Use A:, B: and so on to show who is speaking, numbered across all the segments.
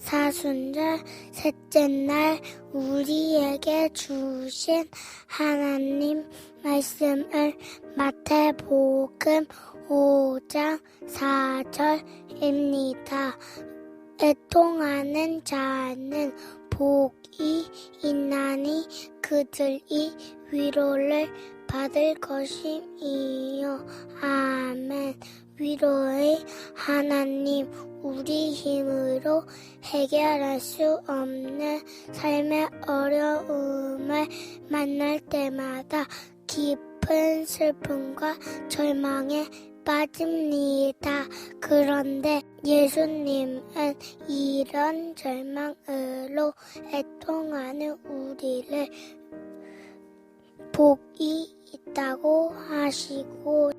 A: 사순절 셋째 날 우리에게 주신 하나님 말씀을 마태복음 5장 4절입니다. 애통하는 자는 복이 있나니 그들이 위로를 받을 것임이요. 아멘. 위로의 하나님, 우리 힘으로 해결할 수 없는 삶의 어려움을 만날 때마다 깊은 슬픔과 절망에 빠집니다. 그런데 예수님은 이런 절망으로 애통하는 우리를 복이 있다고 하시고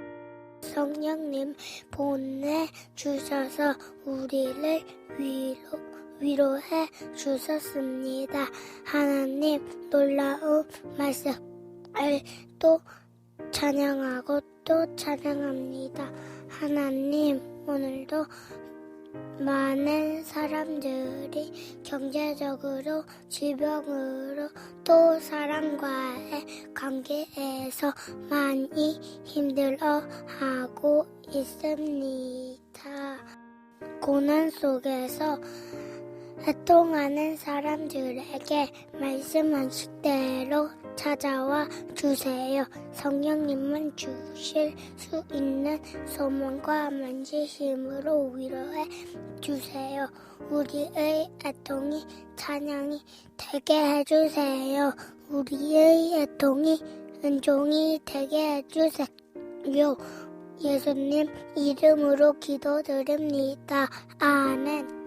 A: 성령님 보내 주셔서 우리를 위로 위로해 주셨습니다. 하나님 놀라운 말씀을 또 찬양하고 또 찬양합니다. 하나님 오늘도 많은 사람들이 경제적으로 질병으로 또 사람과의 관계에서 많이 힘들어 하고 있습니다. 고난 속에서 애통하는 사람들에게 말씀하실 대로 찾아와 주세요. 성령님은 주실 수 있는 소망과 만지심으로 위로해 주세요. 우리의 애통이 찬양이 되게 해주세요. 우리의 애통이 은종이 되게 해주세요. 예수님 이름으로 기도드립니다. 아멘.